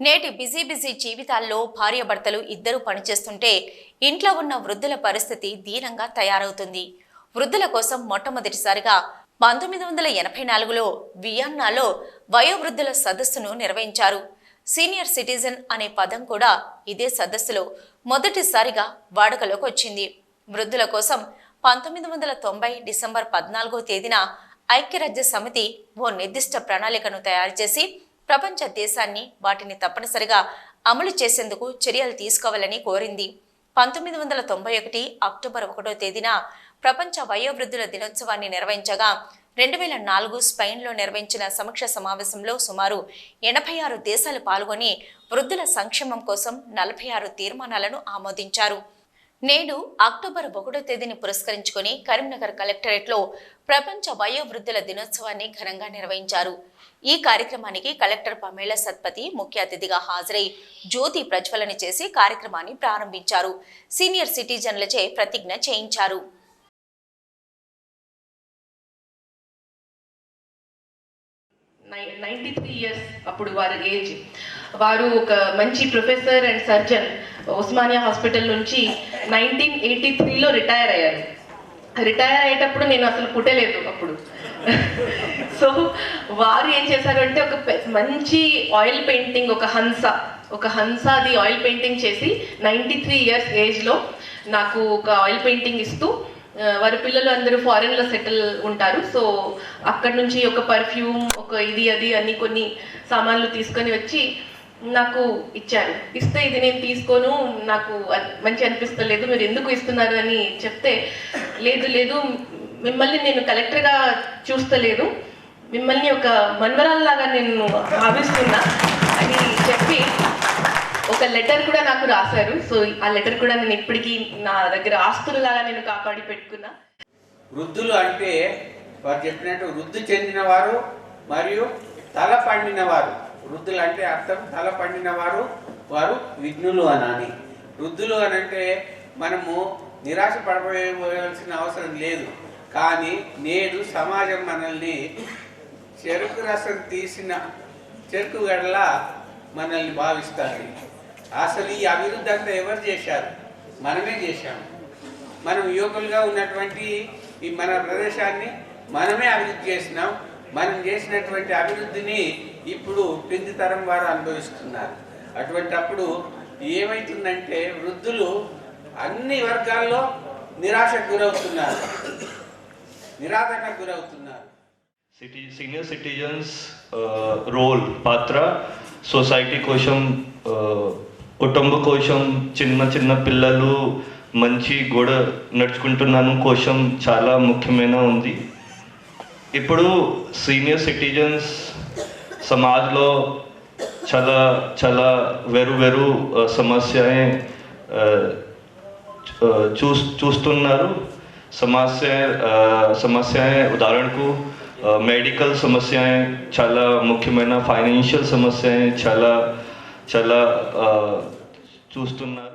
నేటి busy busy జీవితాల్లో భార్యాభర్తలు ఇద్దరు పనిచేస్తుంటే ఇంట్లో ఉన్న వృద్ధుల పరిస్థితి దీనంగా తయారవుతుంది. వృద్ధుల కోసం మొట్టమొదటిసారిగా పంతొమ్మిది వందల ఎనభై నాలుగులో వియన్నాలో వయోవృద్ధుల సదస్సును నిర్వహించారు. సీనియర్ సిటిజన్ అనే పదం కూడా ఇదే సదస్సులో మొదటిసారిగా వాడుకలోకి వచ్చింది. వృద్ధుల కోసం పంతొమ్మిది వందల తొంభై డిసెంబర్ పద్నాలుగో తేదీన ఐక్యరాజ్య సమితి ఓ నిర్దిష్ట ప్రణాళికను తయారు చేసి ప్రపంచ దేశాన్ని వాటిని తప్పనిసరిగా అమలు చేసేందుకు చర్యలు తీసుకోవాలని కోరింది. పంతొమ్మిది వందల తొంభై ఒకటి అక్టోబర్ ఒకటో తేదీన ప్రపంచ వయోవృద్ధుల దినోత్సవాన్ని నిర్వహించగా రెండు వేల నాలుగు స్పెయిన్లో నిర్వహించిన సమీక్ష సమావేశంలో సుమారు ఎనభై ఆరు దేశాలు పాల్గొని వృద్ధుల సంక్షేమం కోసం నలభై ఆరు తీర్మానాలను ఆమోదించారు. నేడు అక్టోబర్ ఒకటో తేదీని పురస్కరించుకొని కరీంనగర్ కలెక్టరేట్లో ప్రపంచ వయోవృద్ధుల దినోత్సవాన్ని ఘనంగా నిర్వహించారు. ఈ కార్యక్రమానికి కలెక్టర్ పమేళ సత్పతి ముఖ్య అతిథిగా హాజరై జ్యోతి ప్రజ్వలన చేసి కార్యక్రమాన్ని ప్రారంభించారు. సీనియర్ సిటిజన్లచే ప్రతిజ్ఞ చేయించారు. నైంటీ త్రీ ఇయర్స్ అప్పుడు వారి ఏజ్. వారు ఒక మంచి professor and surgeon. Osmania hospital నుంచి నైన్టీన్ ఎయిటీ త్రీలో రిటైర్ అయ్యారు రిటైర్ అయ్యేటప్పుడు నేను అసలు పుట్టలేదు అప్పుడు. సో వారు ఏం చేశారంటే ఒక మంచి ఆయిల్ పెయింటింగ్ ఒక హంస ఒక హంసది ఆయిల్ పెయింటింగ్ చేసి నైంటీ త్రీ ఇయర్స్ ఏజ్లో నాకు ఒక ఆయిల్ పెయింటింగ్ ఇస్తూ వారి పిల్లలు అందరూ ఫారెన్లో సెటిల్ ఉంటారు. సో అక్కడ నుంచి ఒక పర్ఫ్యూమ్ ఒక ఇది అది అన్ని కొన్ని సామాన్లు తీసుకొని వచ్చి నాకు ఇచ్చారు. ఇస్తే ఇది నేను తీసుకోను నాకు మంచి అనిపిస్తలేదు మీరు ఎందుకు ఇస్తున్నారు అని చెప్తే లేదు లేదు మిమ్మల్ని నేను కలెక్టర్గా చూస్తలేదు. మిమ్మల్ని ఒక మన్వరాల్లాగా నేను భావిస్తున్నా అని చెప్పి ఒక లెటర్ కూడా నాకు రాశారు. సో ఆ లెటర్ కూడా నేను ఇప్పటికీ నా దగ్గర ఆస్తులలాగా నేను కాపాడి పెట్టుకున్నా. వృద్ధులు అంటే వారు చెప్పినట్టు వృద్ధి చెందినవారు మరియు తల పండినవారు. వృద్ధులు అంటే అర్థం తల పండిన వారు విఘ్నులు అనని వృద్ధులు అని అంటే మనము నిరాశ పడబోయవలసిన అవసరం లేదు. కానీ నేడు సమాజం మనల్ని చెరుకు రసం తీసిన చెరుకు గడలా మనల్ని భావిస్తారు అసలు ఈ అభివృద్ధి అంతా ఎవరు చేశారు? మనమే చేశాము. మనం యువకులుగా ఉన్నటువంటి ఈ మన ప్రదేశాన్ని మనమే అభివృద్ధి చేసినాం. మనం చేసినటువంటి అభివృద్ధిని ఇప్పుడు కింది తరం వారు అనుభవిస్తున్నారు. అటువంటి అప్పుడు ఏమైతుందంటే వృద్ధులు అన్ని వర్గాల్లో నిరాశకు గురవుతున్నారు. నిరాదరణకు గురవుతున్నారు. సిటీ సీనియర్ సిటిజన్స్ రోల్ పాత్ర సొసైటీ కోసం uh, కుటుంబ కోసం చిన్న చిన్న పిల్లలు మంచి గోడ నడుచుకుంటున్నాను కోసం చాలా ముఖ్యమైన ఉంది. ఇప్పుడు సీనియర్ సిటిజన్స్ సమాజ్లో చాలా చాలా వేరు వేరు సమస్య చూ చూస్తున్నారు. సమస్య సమస్య ఉదాహరణకు మెడికల్ సమస్య చాలా ముఖ్యమైన ఫైనాన్షియల్ సమస్య చాలా చాలా చూస్తున్నారు.